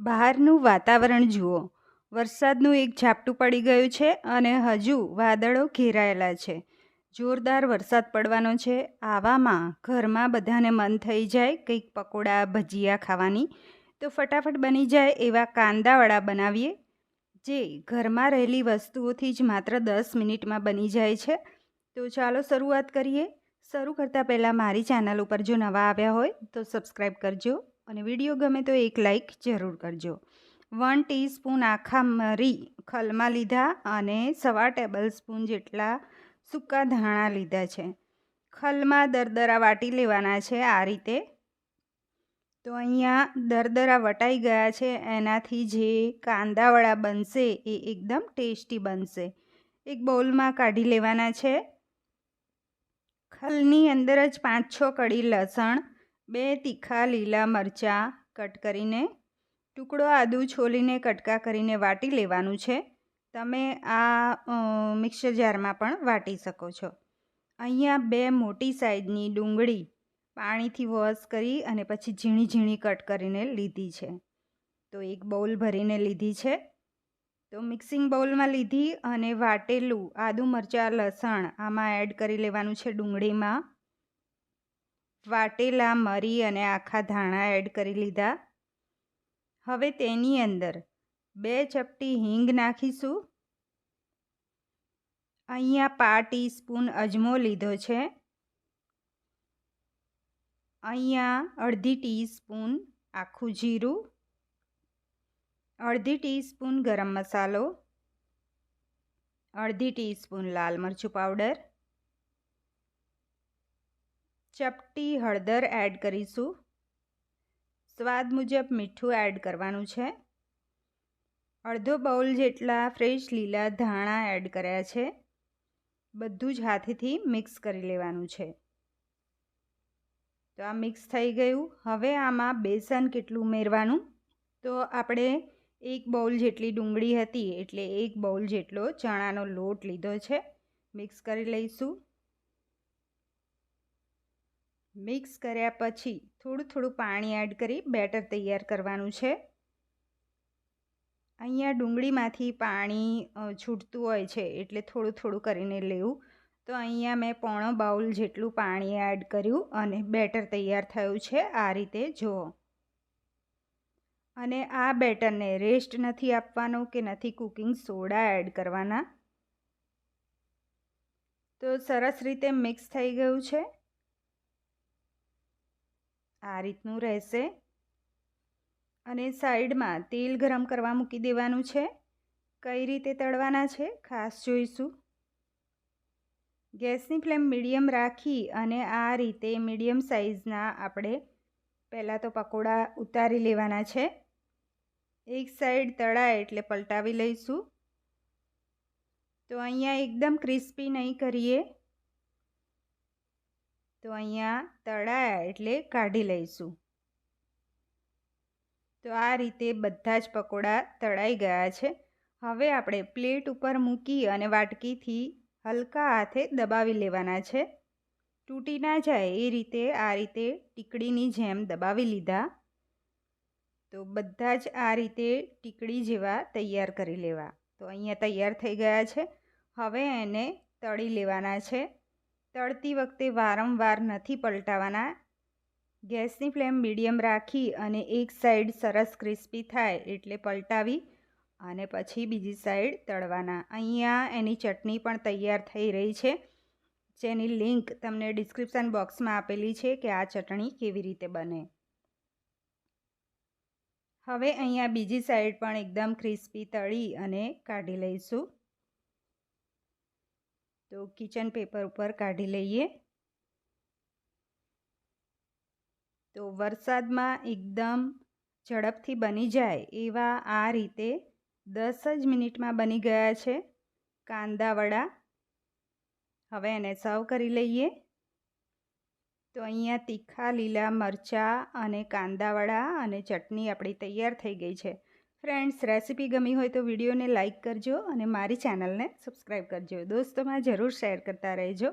બહારનું વાતાવરણ જુઓ. વરસાદનું એક ઝાપટું પડી ગયું છે અને હજુ વાદળો ઘેરાયેલા છે. જોરદાર વરસાદ પડવાનો છે. આવામાં ઘરમાં બધાને મન થઈ જાય કંઈક પકોડા, ભજીયા ખાવાની. તો ફટાફટ બની જાય એવા કાંદાવાળા બનાવીએ, જે ઘરમાં રહેલી વસ્તુઓથી જ માત્ર દસ મિનિટમાં બની જાય છે. તો ચાલો શરૂઆત કરીએ. શરૂ કરતાં પહેલાં મારી ચેનલ ઉપર જો નવા આવ્યા હોય તો સબસ્ક્રાઈબ કરજો. અને વીડિયો ગમે તો એક લાઈક જરૂર કરજો. વન ટીસ્પૂન આખા મરી ખલમાં લીધા અને સવા ટેબલ સ્પૂન જેટલા સૂકા ધાણા લીધા છે. ખલમાં દરદરા વાટી લેવાના છે આ રીતે. તો અહીંયા દરદરા વટાઈ ગયા છે, એનાથી જે કાંદાવાળા બનશે એ એકદમ ટેસ્ટી બનશે. એક બાઉલમાં કાઢી લેવાના છે. ખલની અંદર જ પાંચ છ કડી લસણ બે તીખા લીલા મરચાં કટ કરીને, ટુકડો આદું છોલીને કટકા કરીને વાટી લેવાનું છે. તમે આ મિક્સર જારમાં પણ વાટી શકો છો. અહીંયા બે મોટી સાઈઝની ડુંગળી પાણીથી વોશ કરી અને પછી ઝીણી ઝીણી કટ કરીને લીધી છે. તો એક બાઉલ ભરીને લીધી છે. તો મિક્સિંગ બાઉલમાં લીધી અને વાટેલું આદું મરચાં, લસણ આમાં એડ કરી લેવાનું છે ડુંગળીમાં. વાટેલા મરી અને આખા ધાણા એડ કરી લીધા. હવે તેની અંદર બે ચપટી હિંગ નાખીશું. અહીંયા પા ટીસ્પૂન અજમો લીધો છે. અહીંયા અડધી ટીસ્પૂન આખું જીરું. અડધી ટીસ્પૂન ગરમ મસાલો. અડધી ટીસ્પૂન લાલ મરચું પાવડર. ચપટી હળદર એડ કરીશું. સ્વાદ મુજબ મીઠું એડ કરવાનું છે. અડધો બાઉલ જેટલા ફ્રેશ લીલા ધાણા એડ કર્યા છે. બધું જ હાથેથી મિક્સ કરી લેવાનું છે. તો આ મિક્સ થઈ ગયું. હવે આમાં બેસન કેટલું ઉમેરવાનું? તો આપણે એક બાઉલ જેટલી ડુંગળી હતી એટલે એક બાઉલ જેટલો ચણાનો લોટ લીધો છે. મિક્સ કરી લઈશું. મિક્સ કર્યા પછી થોડું થોડું પાણી એડ કરી બેટર તૈયાર કરવાનું છે. અહીંયા ડુંગળીમાંથી પાણી છૂટતું હોય છે એટલે થોડું થોડું કરીને લેવું. તો અહીંયા મેં પોણો બાઉલ જેટલું પાણી એડ કર્યું અને બેટર તૈયાર થયું છે આ રીતે જુઓ. અને આ બેટરને રેસ્ટ નથી આપવાનો કે નથી કુકિંગ સોડા એડ કરવાના. તો સરસ રીતે મિક્સ થઈ ગયું છે. આ રીતનું રહેશે. અને સાઈડમાં તેલ ગરમ કરવા મૂકી દેવાનું છે. કઈ રીતે તળવાના છે ખાસ જોઈશું. ગેસની ફ્લેમ મીડિયમ રાખી અને આ રીતે મીડિયમ સાઇઝના આપણે પહેલાં તો પકોડા ઉતારી લેવાના છે. એક સાઈડ તળાય એટલે પલટાવી લઈશું. તો અહીંયા એકદમ ક્રિસ્પી નહીં કરીએ. તો અહીંયા તળાયા એટલે કાઢી લઈશું. તો આ રીતે બધા જ પકોડા તળાઈ ગયા છે. હવે આપણે પ્લેટ ઉપર મૂકી અને વાટકીથી હલકા હાથે દબાવી લેવાના છે. તૂટી ના જાય એ રીતે આ રીતે ટીકડીની જેમ દબાવી લીધા. તો બધા જ આ રીતે ટીકડી જેવા તૈયાર કરી લેવા. તો અહીંયા તૈયાર થઈ ગયા છે. હવે એને તળી લેવાના છે. તળતી વખતે વારંવાર નથી પલટાવાના. ગેસની ફ્લેમ મીડિયમ રાખી અને એક સાઈડ સરસ ક્રિસ્પી થાય એટલે પલટાવી અને પછી બીજી સાઈડ તળવાના. અહીંયા એની ચટણી પણ તૈયાર થઈ રહી છે. જેની લિંક તમને ડિસ્ક્રિપ્શન બોક્સમાં આપેલી છે કે આ ચટણી કેવી રીતે બને. હવે અહીંયા બીજી સાઈડ પણ એકદમ ક્રિસ્પી તળી અને કાઢી લઈશું. તો કિચન પેપર ઉપર કાઢી લઈએ. તો વરસાદમાં એકદમ ઝડપથી બની જાય એવા આ રીતે દસ જ મિનિટમાં બની ગયા છે કાંદા વડા. હવે એને સર્વ કરી લઈએ. તો અહીંયા તીખા લીલા મરચાં અને કાંદાવડા અને ચટણી આપણી તૈયાર થઈ ગઈ છે. ફ્રેન્ડ્સ, રેસીપી ગમી હોય તો વિડીયોને લાઇક કરજો અને મારી ચેનલને સબસ્ક્રાઈબ કરજો. દોસ્તોમાં જરૂર શેર કરતા રહેજો.